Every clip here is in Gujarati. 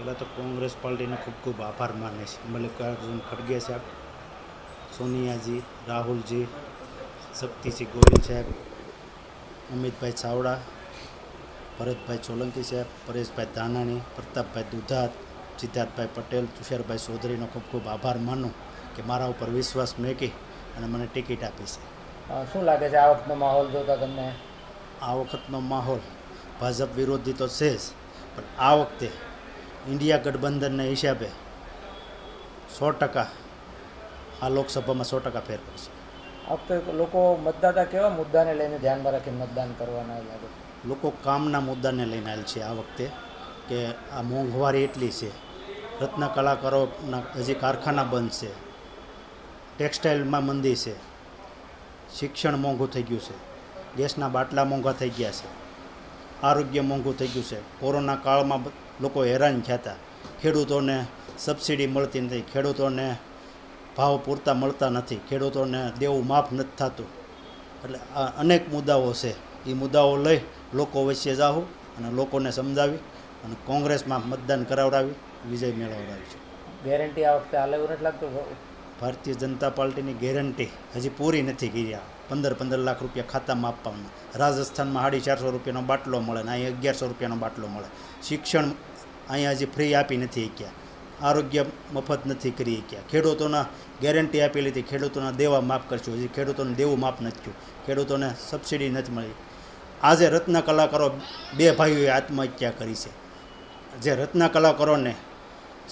પહેલાં તો કોંગ્રેસ પાર્ટીનો ખૂબ ખૂબ આભાર માનીશ મલ્લિકાર્જુન ખડગે સાહેબ સોનિયાજી રાહુલજી શક્તિસિંહ ગોહિલ સાહેબ અમિતભાઈ ચાવડા ભરતભાઈ સોલંકી સાહેબ પરેશભાઈ ધાનાણી પ્રતાપભાઈ દુધાત સિદ્ધાર્થભાઈ પટેલ તુષારભાઈ ચૌધરીનો ખૂબ ખૂબ આભાર માનું કે મારા ઉપર વિશ્વાસ મેકી અને મને ટિકિટ આપી છે. શું લાગે છે આ વખતનો માહોલ જોતા તમને? આ વખતનો માહોલ ભાજપ વિરોધી તો છે જ પણ આ વખતે ઇન્ડિયા ગઠબંધનના હિસાબે સો ટકા આ લોકસભામાં સો ટકા ફેર પડશે. આ વખતે લોકો મતદાતા કેવા મુદ્દાને લઈને ધ્યાનમાં રાખીને મતદાન કરવાના લાગે લોકો કામના મુદ્દાને લઈને આવેલ છે આ વખતે કે આ મોંઘવારી એટલી છે રત્ન કલાકારોના હજી કારખાના બંધ છે ટેક્સટાઇલમાં મંદી છે શિક્ષણ મોંઘું થઈ ગયું છે ગેસના બાટલા મોંઘા થઈ ગયા છે. આરોગ્ય મોંઘું થઈ ગયું છે. કોરોના કાળમાં લોકો હેરાન થયા હતા. ખેડૂતોને સબસિડી મળતી નથી. ખેડૂતોને ભાવ પૂરતા મળતા નથી. ખેડૂતોને દેવું માફ નથી થતું. એટલે આ અનેક મુદ્દાઓ છે. એ મુદ્દાઓ લઈ લોકો વચ્ચે જાઉં અને લોકોને સમજાવી અને કોંગ્રેસમાં મતદાન કરાવડાવી, વિજય મેળવડાવી છે. ગેરંટી આ વખતે આ એવું નથી લાગતું? ભારતીય જનતા પાર્ટીની ગેરંટી હજી પૂરી નથી કર્યા. પંદર પંદર લાખ રૂપિયા ખાતામાં આપવાના. રાજસ્થાનમાં સાડી ચારસો રૂપિયાનો બાટલો મળે ને અહીં અગિયારસો રૂપિયાનો બાટલો મળે. શિક્ષણ અહીંયા હજી ફ્રી આપી નથી શક્યા. આરોગ્ય મફત નથી કરી શક્યા. ખેડૂતોના ગેરંટી આપેલી હતી. ખેડૂતોના દેવા માફ કરશું હજી ખેડૂતોને દેવું માફ નથી થયું. ખેડૂતોને સબસિડી નથી મળી. આજે રત્ન કલાકારો બે ભાઈઓએ આત્મહત્યા કરી છે. જે રત્ન કલાકારોને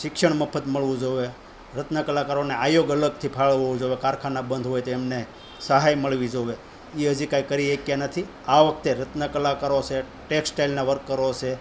શિક્ષણ મફત મળવું જોઈએ. રત્ન કલાકારોને આયોગ અલગથી ફાળવવો જોઈએ કારખાના બંધ હોય તો એમને સહાય મળવી જોઈએ એ હજી કાંઈ કરી શક્યા નથી. આ વખતે રત્ન કલાકારો છે, ટેક્સટાઇલના વર્કરો છે